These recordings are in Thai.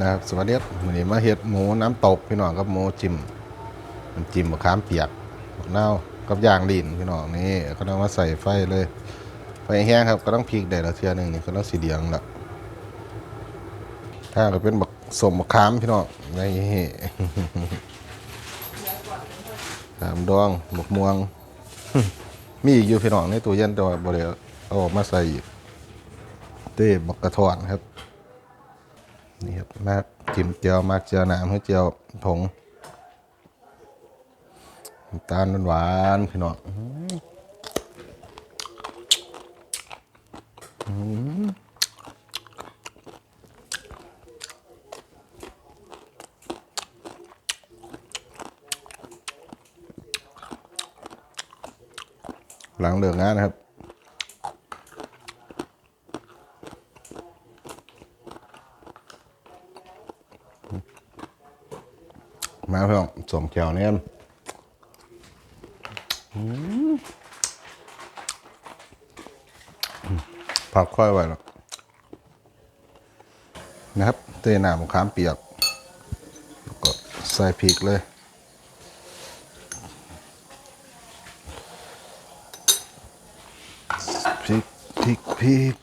นะครับสวัสดีครับวันนี้มาเฮ็ดหมูน้ำตกพี่น้องกับหมูจิ้มมันจิ้มมะขามเปียกมะนาวกับย่างดินพี่น้องนี่ก็ต้องมาใส่ไฟเลยไฟแห้งครับก็ต้องพริกได้ละเทื่อหนึงนี่ก็ต้องสีเหลืองละถ้าก็เป็นบักสมมะขามพี่น้องนี่ขามดองบักม่วง มีอีกอยู่พี่น้องในตู้เย็นแต่ว่าบ่ได้เอาออกมาใส่อีกเต้บักกระทอนครับ นี่ครับมากจิ้มเจียวมากเจียวน้ำให้เจียวผงตาลหวานพี่น้องอื้อหือหลังเลิกงานนะครับ มาเพื่อน สมแขวเนี่ยผักค่อยไว้แล้วนะครับเตะหนามะขามเปียกแล้วก็ใส่พริกเลยพริกพริกพริก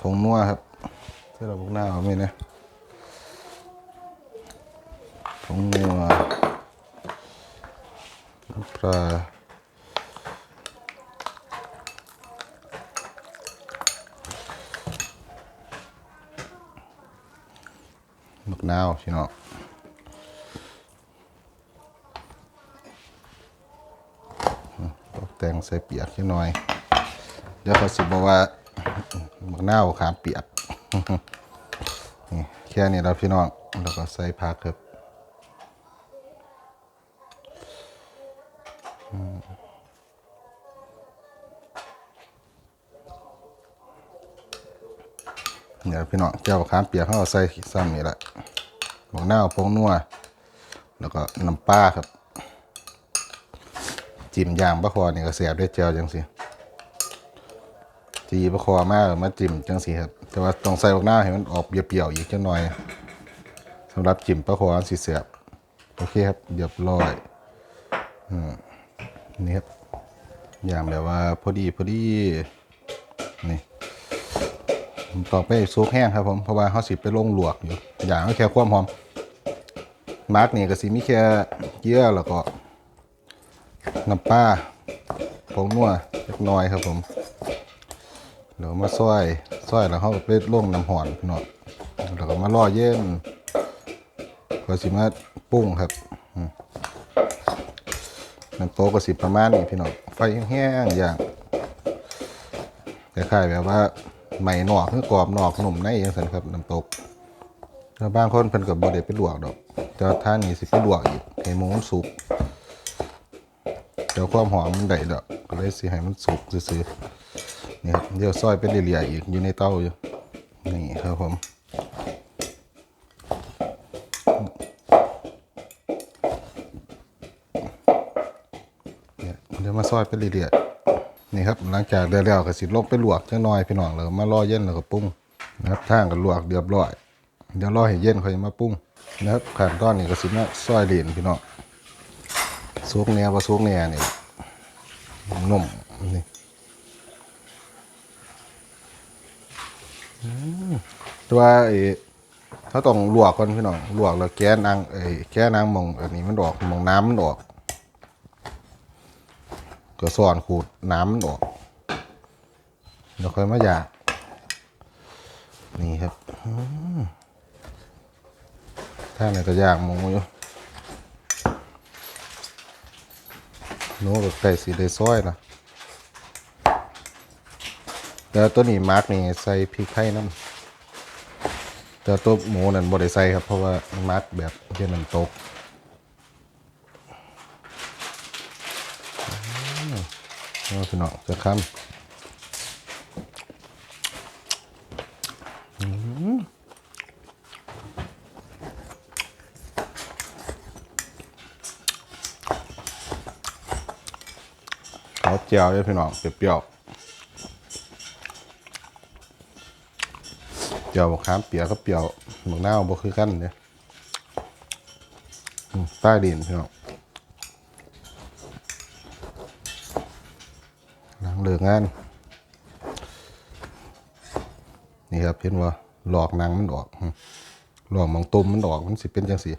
ผงนัวครับที่เราพวกหน้าเอาไหมเนี่ย ผงนัวน้ำปลา หมักนาวพี่น้องตกแต่งใส่เปียกนิดหน่อย เดี๋ยวเขาสิบอกว่ามักนาวขามเปียกนี่แค่นี้เราพี่น้องแล้วก็ใส่ผักครับเนี่ยพี่น้องเจ้าขามเปียกเขาก็ใส่ซ้ำนี่แหละ หน้าวพงนัวแล้วก็น้ำปลาครับ จิ้มยางปลาคอนี่ก็เสียบด้วยเจียวจังสิจีปลาคอมากมาจิ้มจังสิครับ แต่ว่าต้องใส่หมกหน้าให้มันออกเปรี้ยวๆอีกจังหน่อยสำหรับจิ้มปลาคอสีเสียบโอเคครับเรียบร้อยอืมนี่ครับอย่างแบบว่าพอดีพอดีนี่ต่อไปซุกแห้งครับผมเพราะว่าเขาสิไปลงหลวกอยู่อย่างก็แค่ความหอม มาร์กนี่ก็สิมีแค่เยื่อแล้วก็น้ำปลาผงนัวเล็กน้อยครับผมเดี๋ยวมาซอยซอยแล้วเขาก็ไปลงน้ำหอนพี่น้องแล้วก็มาล่อเย็นก็สิมาปรุงครับน้ำโต๊ะก็สิประมาณนี้พี่น้องไฟแห้งๆอย่างคล้ายๆแบบว่าไหม่นอกคือกรอบหนอกขนมในอย่างนั้นครับน้ำตกแล้วบางคนเพิ่นก็บ่ได้ไปหลวกดอก แต่ท่านี้สิไปลวกอีกให้หมูมันสุกเดี๋ยวความหอมมันได้ดอกก็เลยสิให้มันสุกซื่อๆนี่ครับเดี๋ยวซอยเป็นเรียๆอีกอยู่ในเตาอยู่นี่ครับผมเดี๋ยวมาซอยไปเรื่ยๆนี่ครับหลังจากเดือดแล้วก็สิลงไปลวกจังน้อยพี่น้องแล้วมารอเย็นแล้วก็ปรุงนะครับทางก็ลวกเรียบร้อยเดี๋ยวรอให้เย็นค่อยมาปรุง นะครับขั้นตอนนี้ก็สิมาซอยเหรียญพี่น้องซุกแหนวบ่ซุกแหนนี่นุ่มนี่ตัวไอ้เขาต้องลวกก่อนพี่น้องลวกแล้วแก้นางไอ้แก้นางมองอันนี้มันออกมองน้ำมันออกก็สอนขูดน้ำมันออกเดี๋ยวค่อยมาหยานี่ครับ อืมถ้าไหนก็ย่างหมูอยู่โน้ตไก่สีได้ซอยนะแต่ตัวนี้มาร์กนี่ใส่พริกไทยน้ำแต่ตัวหมูนั่นบ่ได้ใส่ครับ เพราะว่ามาร์กแบบเย็นน้ำตกเอาพี่น้องจะค้ำอื้อหือขาวเจียวเลยพี่น้องเปรี้ยวๆเจียวมะขามเปียกก็เปรี้ยวหมักนาวบ่คือกันเนี่ยใต้ดินพี่น้องหลังเลิกงาน นี่ครับเห็นว่าหลอกนังมันออกหลอกมองตุ่มมันออกมันสิเป็นจังสี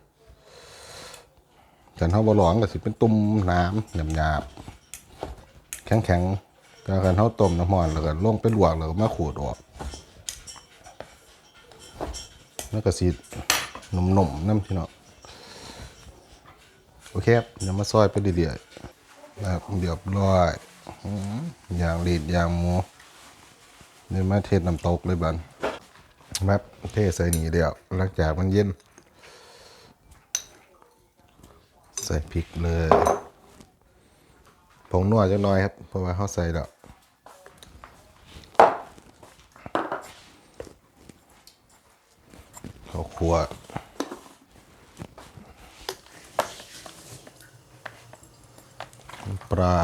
กันเฮาบ่หลอกก็สิเป็นตุ่มน้ำหยาบๆ แข็งๆแต่กันเฮาต้มน้ำมันแล้วก็ลงไปลวกแล้วก็มาขูดออกแล้วก็สีหนุ่มๆนน้ำพี่เน้องโอเคครับเดี๋ยวมาซอยไปเรื่อยๆนะครับเรียบร้อยอย่างลีดอย่างหมูเดี๋ยวมาเทศน้ำตกเลยบันแบบเทใส่หนีเดียวหลังจากมันเย็น ใส่พริกเลย งนัวจักน่อยครับ เพราะว่าเขาใส่แล้วข้าวคั่วปลา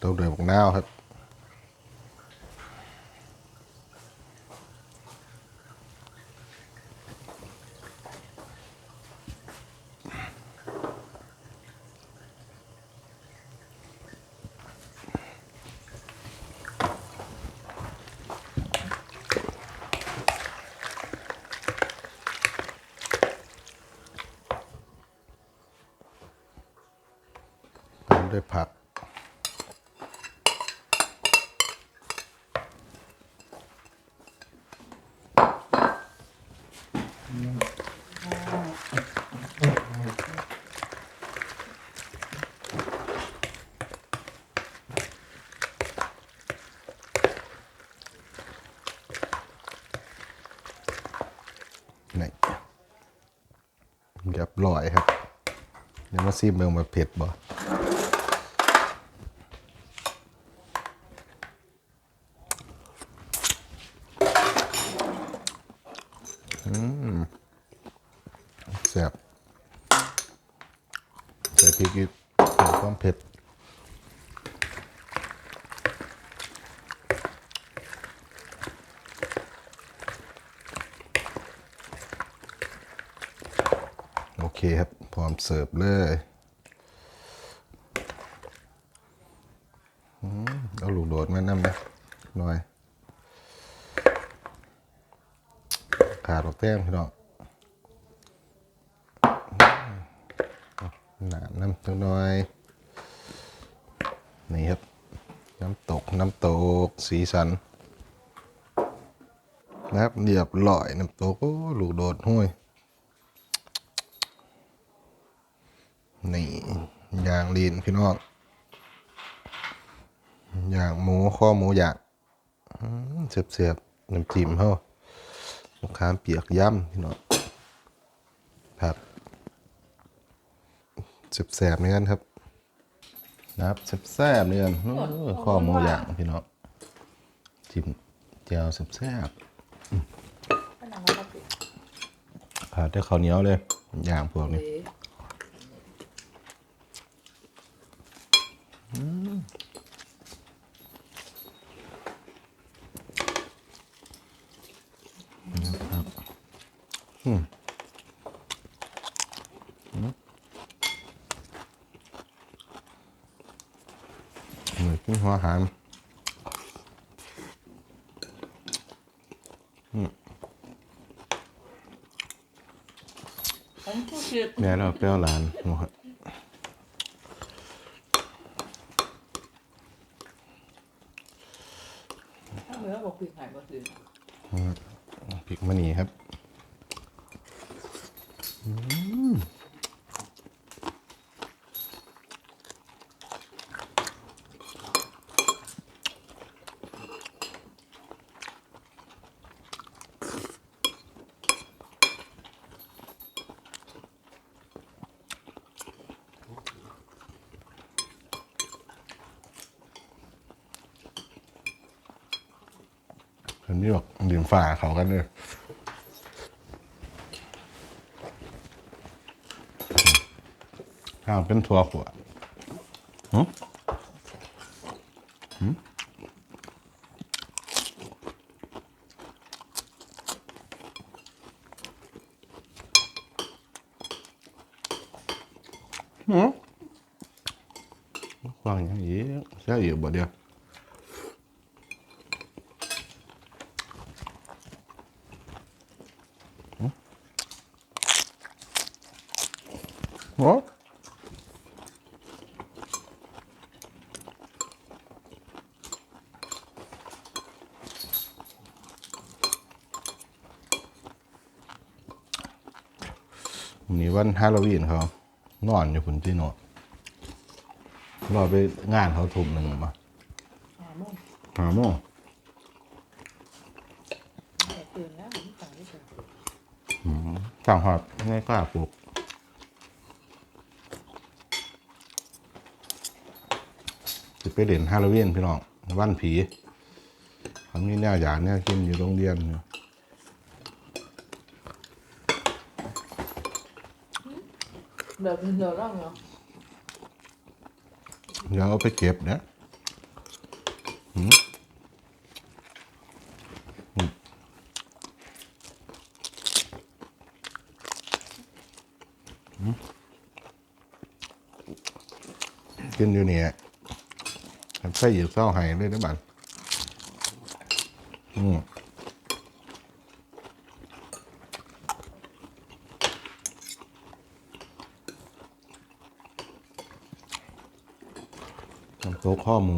ต้มเดือดบักน้าวครับ ตามด้วยผัก นี่เบร้อยครับ เดี๋ยวมาซีเมืองมาเผ็ดบ่ อืมแซ่บใส่พริกอีกเพิ่มความเผ็ด โอ เคครับ พร้อมเสิร์ฟเลยอืมเอาลูกโดดมาน้ำนะหน่อย ขาดดอกแต้มพี่น้องหนาน้ำจังหน่อย นี่ครับ น้ำตกน้ำตกสีสันนะครับเรียบร้อยน้ำตกโอ้ลูกโดดห้วย นี่ย่าง ลีนพี่น้องย่างหมูข้อหมูย่างอืมเสียบๆน้ำจิ้มเฮามะขามเปียกย่ำพี่น้องครับแสบๆเหมือนกันครับนะครับแสบๆเหมือนกันโอ้ยข้อหมูย่างพี่น้องจิ้มแจ่วแสบๆขาดได้ข้าวเหนียวเลยย่างพวกนี้ เหมือนกินหัวอาหาร ผมผู้ชื่อ แม่เราเปรี้ยวหลานหมด ถ้าเมื่อบอกผิกหายบ่ถือพริกมะนีครับ อืมเห็นนี่บอกดื่ม ฝ่าเขากันเลยข้าวเป็นถั่วขัวหึหืมวางอย่างนี้ใช่อยู่บ่เดียวหืมโอ้วันนี้วัน ฮาโลวีนเขา นอนอยู่พุ่นที่นอนรอไปงานเขาทุ่มหนึ่งมาหาโมงหาโมงแม่ตื่นแล้วผมสั่งไม่ตื่นสั่งหอดง่ายกล้าปลุกจะไปเด่นฮาโลวีนพี่น้องวันผีเขามีแนวอย่างแนวกินอยู่โรงเรียนอยู่ย เดี๋ยวเดี๋ยวร่างเนาะเดี๋ยวเอาไปเก็บนะกินอยู่เนี่ยใส่หยิบเศร้าไห้เลยนะบัดอืมน้ำโต๊ะ ข้อหมู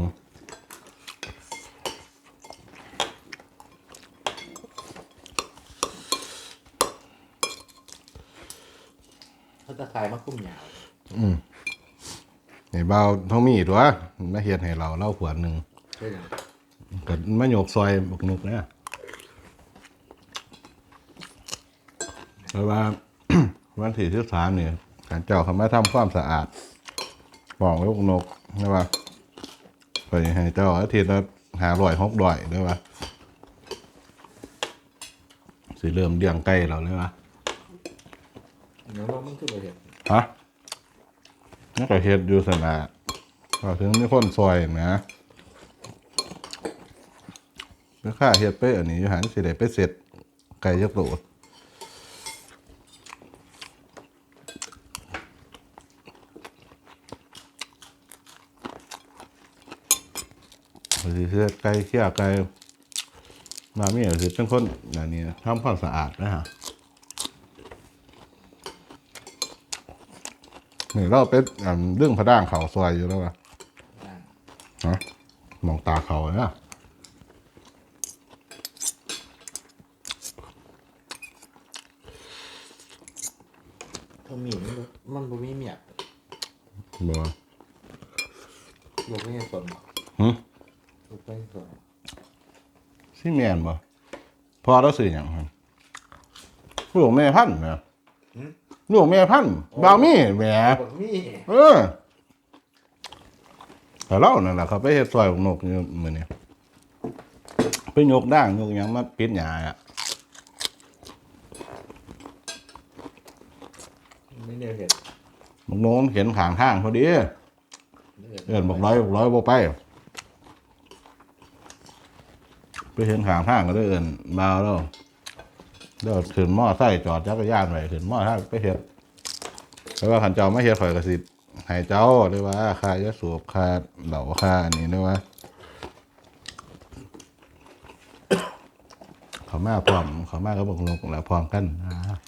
เขาจะขายมะคุ้มยาวไอ้เบาท้องมีตัวมาเฮ็ดให้เราเล่าขวดหนึ่งใช่ไหมก็มาโยกซอยบักนุกเนี่ยเพราะว่า วันที่ที่สามเนี่ยการเจ้าเขามาทำความสะอาดบอกลูกนกนะว่า ไปให้เจ้าอาทิตย์ละหาร่อยหกร่อยด้วยว่าสิเริ่มเลี้ยงไก่เราเลยว่าเนื้อว่ามันคือประเทศฮะนักเฮ็ดอยู่สนาก็ถึงมีคนซอยนะคือค่าเฮ็ดไปอันนี้อยู่หันสิได้ไปเสร็จไก่ยักษ์โตก็ สิเสื้อไก่เขี้ยไก่มามีก็คือเป็นคนอย่างนี้ทำความสะอาดนะฮะนี่เราเป็นเรื่องพระด่างเขาซอยอยู่แล้วอะฮะมองตาเขาเนี่ย เขามีมันบ่มันบ่มีเมีย บ่ ลูกไม่ใช่สนหรอก หึ ลูกไม่ใช่สน สิแม่นบ่ พอเราสื่อหยังครับลูกแม่พันธุ์นะลูกแม่พันธุ์บ่าวมีแหมบอกมีเออแต่เรานั่นแหละเขาไปเฮ็ดซอยของนกอยู่มื้อนี้ไปยกด่างยกหยังมาปิดหญ้าอะไม่เนียเห็ดบักโน้นเห็นข้างทางพอดี เอิ้นบอกร้อยบอกร้อยบ่ไป ไปเห็นขางทางก็ได้เอินมาแล้วเดี๋ยวขึ้นมอไซค์จอดจักรยานไว้ขึ้นมอไซค์ไปเฮ็ดแต่ว่าขันเจ้าไม่เฮ็ดข่อยก็สิให้เจ้าหรือว่าคายาสูบคาเหล่าคาอันนี้หรือว่าเขามาพร้อมเขามาก็บอกนกแล้วพร้อมกันนะ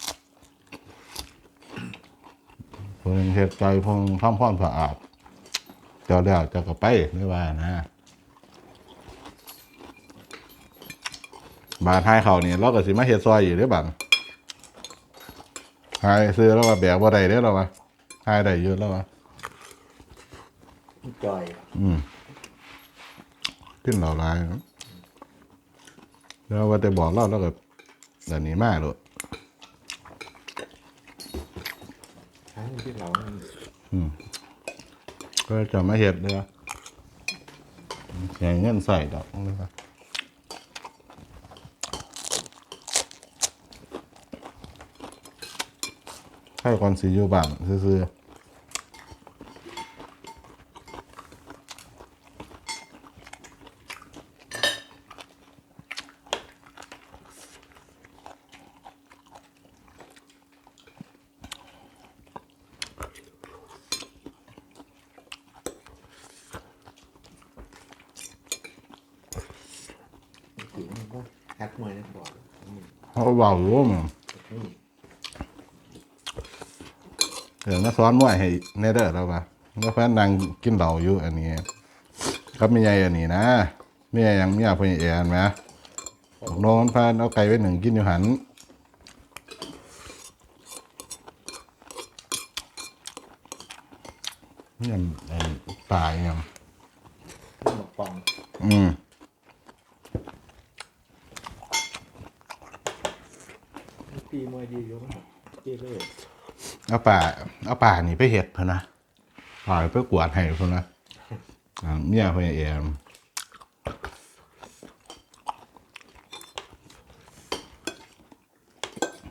พวกนึงเฮ็ดใจพวกนึงทำความสะอาดเจ้าแล้วเจ้าก็ไปไม่ว่านะ บาทให้เขาเนี่ยเราก็สิมาเฮ็ดซอยอยู่เด้อบังหายซื้อแล้วว่าแบกบ่ได้เด้อเราวะหายได้เยอะแล้ววะจอยอืมขึ้นเหล่าลายเนาะแล้วว่าแต่บอกเราแล้วก็เดี๋ยวนี้มากเลยทั้งที่เรามันก็จะมาเฮ็ดเลยใหญ่เงินใส่ดอกเลยว่าใค่ก่อนสีอยู่บ้ซื้อถึงก็แฮกมวยนะบอกเขาเบาอยู่มั้ง เดี๋ยวมาซ้อนมวยให้แน่เด้อแล้วปะแล้วแฟนนางกินเหล้าอยู่อันนี้ครับไม่ใหญ่อันนี้นะไม่ใหญ่ยังไม่อยากพยแอนไหมโน้นพานเอาไก่ไว้หนึ่งกินอยู่หันนี่มันไอ้ปลาอย่างนี่หมกปอง อืม ตีมวยดีอยู่มั้งเจ๊เลย เอาป่าเอาป่านี่ไปเห็ดเพนนะป่าไปกวาดให้พนนะอ่าเมียพยแอน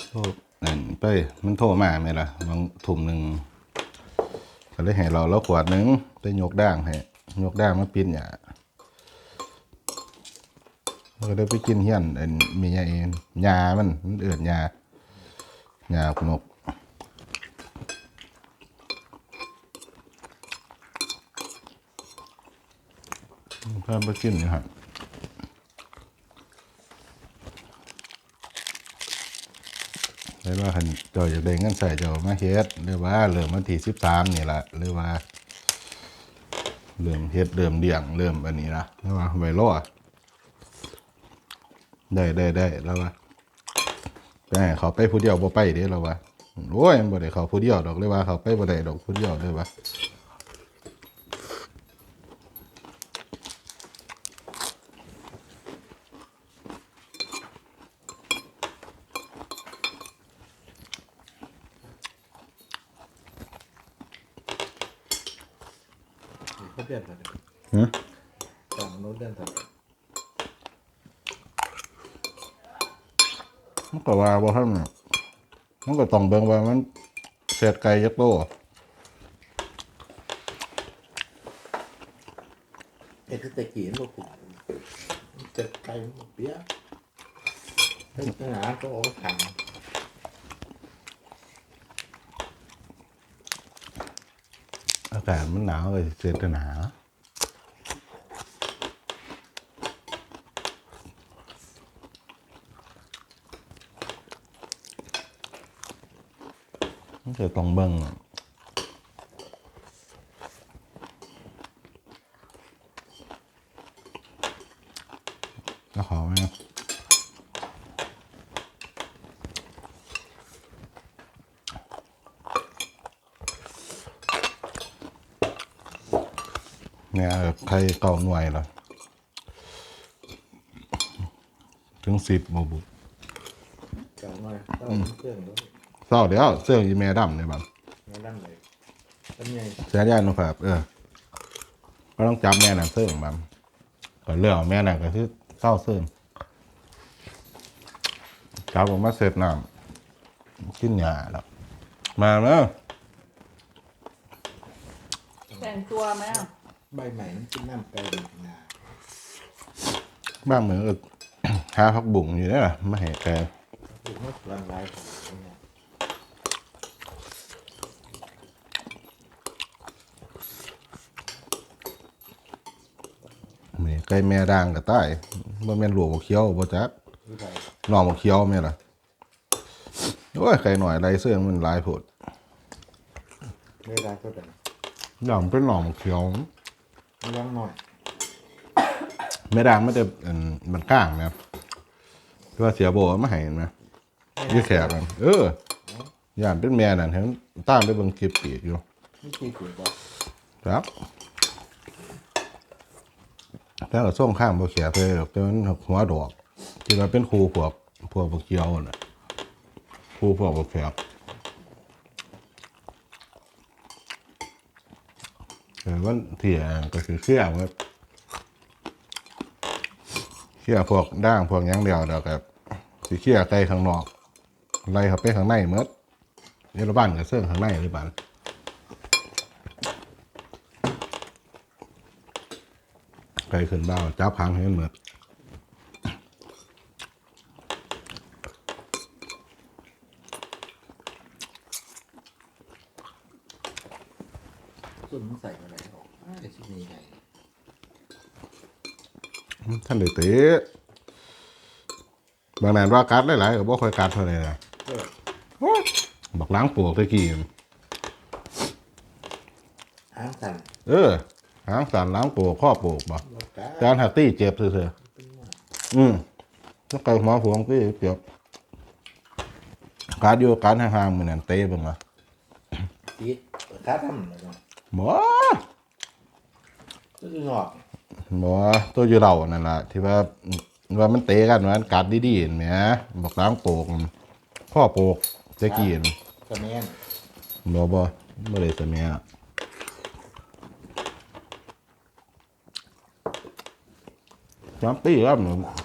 โทษนั่นไปมันโทรมาไหมล่ะบางถุ่มหนึ่งก็เลยให้เราแล้วขวดหนึ่งไปยกด่างให้ยกด่างมาปิ้นหยาเราก็ได้ไปกินเฮี้ยนอันมียาเองยามันมันเอือดยายาขนก เพิ่มไปกินอยู่ครับหรือว่าคันเจ้าอยากได้เงินใส่เจ้ามาเฮ็ดหรือว่าเริ่มวันที่สิบสามนี่ละหรือว่าเริ่มเฮ็ดเริ่มเลี้ยงเริ่มอันนี้ละหรือว่าไว้รอได้ได้ได้แล้วว่าไปให้เขาไปผู้เดียวบ่ไปเด้แล้วว่าโอ้ยบ่ได้เขาผู้เดียวดอกเลยว่าเขาไปบ่ได้ดอกผู้เดียวเลยว่าเดือนเท่าไหร่ ฮะ ต่างโน้ตเดือนเท่าไหร่ มันก็ว่า บ่ทันน่ะมันก็ต้องเบิ่งว่ามันเศษไก่จักโตเอ็ดตะกี้ลูกผมเจ็ดไก่หมดเปี้ยเป็นหนาก็เอาถังอากาศมันหนาวเลยเศษก็หนา มันก็ต้องเบิ่งแล้วขอไหมเนี่ยใครเก่าหน่วยเหรอถึงสิบบุบุเก่าหน่อยก็เครื่องด้วย เศร้าเดี๋ยวเสื้อยีเมดำเนี่ยบังงานดั้งเลยเป็นไงเสียยานุภาพเออก็ต้องจับแม่น่ะเสื้อบังก็เลือกแม่น่ะก็คือเศร้าเสื้อจับออกมาเสร็จน้ำกินยาแล้วมาแล้วแต่งตัวไหมอะใบใหม่มันกินน้ำไก่ดีนะบ้างเหมือนกับหาพักบุ่งอยู่นี่แหละไม่เห็นแกถูกมดรันไลฟ์ของเนี่ย มี ไก่แม่ด่างกับใต้บ่แม่นหลวงบ่เคี้ยวบ่จักคือไก่น้องบ่เคี้ยวแม่นล่ะโอ้ยไก่หน่อยไรเสื้อมันหลายโพดไม่ได้ก็แต่อย่างเป็นน้องบ่เคี้ยวไม่ยังหน่อยแม่ด่างมันจะอันมันก้างนะครับที่ว่าเสียโบเอามาให้เห็นไหมยี่แขกนั่นเออย่างเป็นแม่นั่นเห็นตามไปเบิ่งคลิปปีกอยู่ไม่กี่ขวดก็ครับ แต่ก็ส่งข้างบ่เขียเลยหรอกแต่มันหัวดอกที่ว่าเป็นครูพวกพวกบ่เคี้ยวน่ะครูพวกบ่แขกเออวันเถี่ยก็คือเครื่องครับเครื่องพวกด่างพวกยังเดียวเดียวกับสีเขี้ยไก่ข้างนอกไล่เขาไปข้างในเมื่อเยอรบ้านกับเสื้อข้างในหรือเปล่าไก่ ขึ้นบ้าวจับหางให้มันเหมือนส่วนมันใส่อะไรออกไอ้ชิ้นนี้ไงท่านเลยเตะบางนานว่ากัดหลายๆก็บ่ค่อยกัดเท่าไหร่นะเออโอ๊ยบักล้างปลวกตะกี้หางสั่นเออ หางสันล้างปลวกข้อปลวกบ่บอกกัดจานหัตตี้เจ็บเถอะๆอืมต้องไปหัวหัวก็เจ็บการอยู่การห่างๆมือนั่นเตะเบิ่งวะตีดขาทำเลยเนาะหมอก็คืองอกหมอตัวอยู่เรานั่นล่ะที่ว่าว่ามันเตะกันว่ากัดดีๆเห็นไหมบอกล้างโปกข้อโปกตะกี้เห็นกระแมนบ่บ่บ่ได้สมัยอะจอมตี้ครับ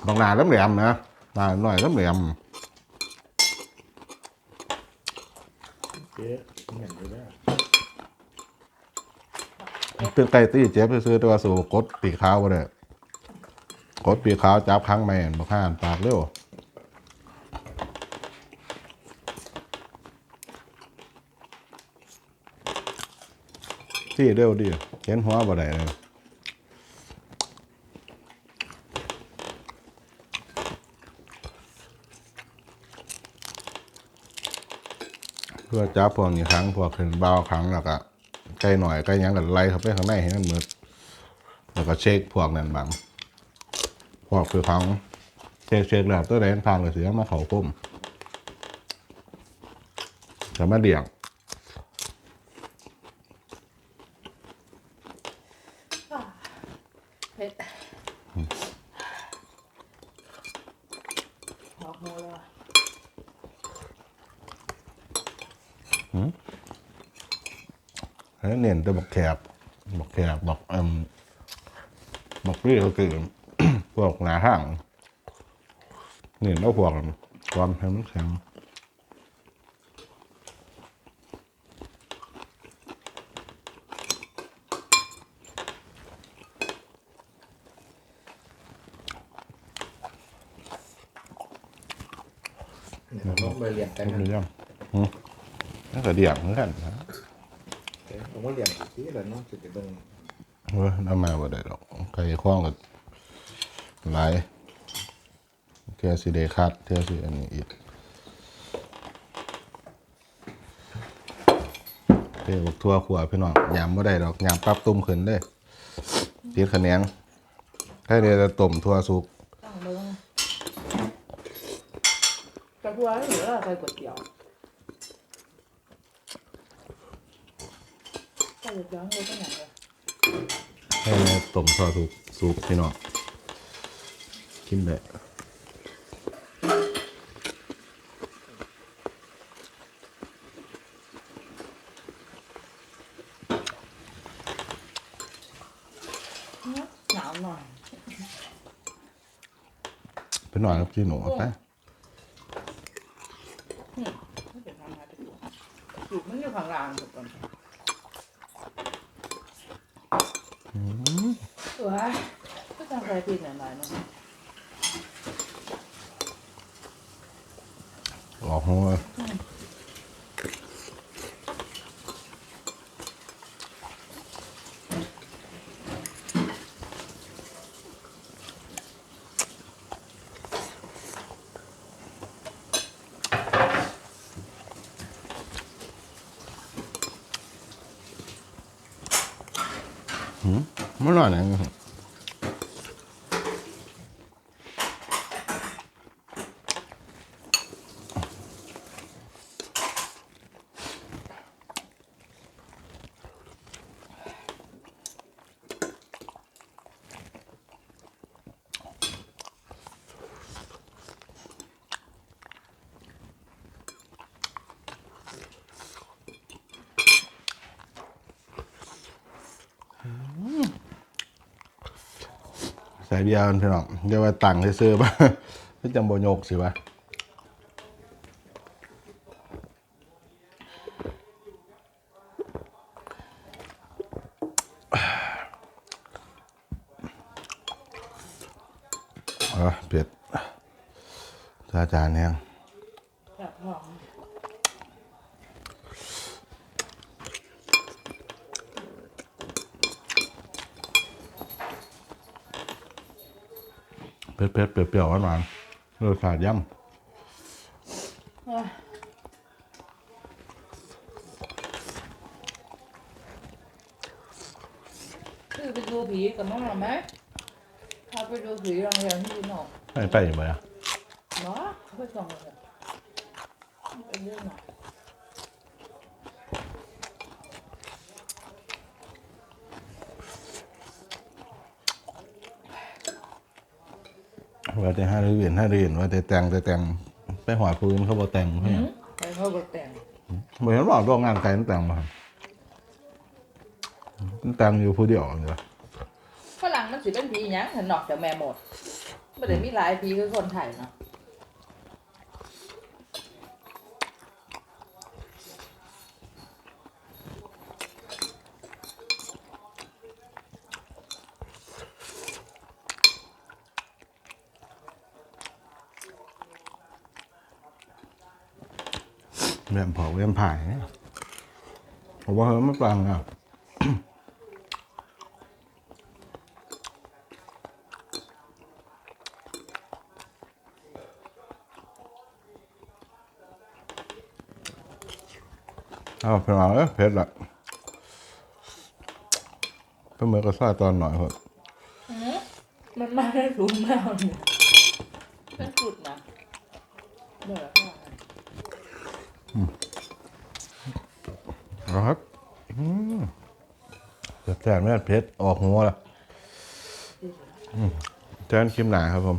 บางนาล้ำแหลมนะหนาหน่อยแหลมเจ๊เหมือนอยู่แล้วๆเป็นไก่ตี้เจ็บซื้อต่ว่าสู่กดปีขาวบ่ได้กดปีขาวจับครั้งแม่นบ่ข้านปากเร็วที่เร็วดิเห็นหัวบ่ได้เลย พื่อจับพวกนี้ครั้งพวกขึ้นเบาครั้งแล้วก็ใกล้หน่อยใกล้ยังกันไล่เข้าไปข้างในให้มันมืดแล้วก็เช็คพวกนั้นบังพวกคือครั้งเช็คเช็คแล้วตัวไหนมันผ่านก็เสียมาเขาก้มจะมาเดี่ยงเผ็ดหอกมูเลยว่ะ เฮ้ยเน้นแต่บอกแคบบอกแคบบอกเอืมบอกเรียวคือพวกหนาห้างเน้นแล้วพวกความแข็งแข็งเดี๋ยวเราต้องไปเรียนกันไม่นะรู้ยังหืม นั่นก็เดี่ยงเหมือนกันนะเดี๋ยวผมว่าเรียนอีกทีแล้วเนาะจะไปเบิ่งเว้ยน้ำมาบ่ได้ดอกไก่ข้องก็หลายเทียสิเดคัดเทียสิอันนี้อีกเทียบอกทั่วขวพี่น้องยำบ่ได้ดอกยำปรับตุ้มขึ้นเด้ติดคะแนนแค่เดียวจะต้มทั่วสุก ต้องเบิ้งกระเพาะหรือว่าใส่ก๋วยเตี๋ยว ใส่ก๋วยเตี๋ยวเลยก็อย่างเลยให้ต้มทั่วสุกสุกพี่น้องกินได้หนาวหน่อยพี่น้องครับพี่หนูไปไม่เป็นทางงานจะอยู่อยู่มันอยู่ข้างล่างทุกคนเออก็ต้องใส่พริกหน่อยๆเนาะออกหัว ใส่เบียร์พี่น้องเรียกว่าตังค์ซื้อป่ะพี่จำโบโยกสิวะเออเผ็ดจาจานเนี่ย แบบหอม เผ็ดเผ็ดๆเปรี้ยวๆหวานๆรสชาติย่เอ้ยคือไปดูผีกับน้องหรอไหมพาไปดูผีโรงเรียนที่นอกำไม่ไปอยู่ไหมอะเนาะเขาไปส่องเลยไปเรื่องหน่อย ว่าแต่ห้าเรียนห้าเรียนว่าแต่แต่งแต่แต่งไปหอดปืนเขาบอกแต่งเพื่อนไปเขาก็แต่งเหมือนบอกโรงงานใครนั่นแต่งมาครับมันแต่งอยู่ผู้เดียวเหรอฝรั่งมันสิเป็นผีหยังถ้านอกจากแม่หมดไม่ได้มีหลายผีคือคนไทยเนาะ แม่นเผาแม่นผ่ายผมว่าเฮ้ยไม่ปลังอะเอาเป็นว่าเอ้ยเผ็ดละก็เหมือนกับซอยตอนหน่อยเหรอหือมันมาได้ถุงแล้วเนี่ยเป็นจุดนะเดี๋ยวค่ะเอาครับอืม แซ่บแม่เผ็ดออกหัวละแทนคิมหนาครับผม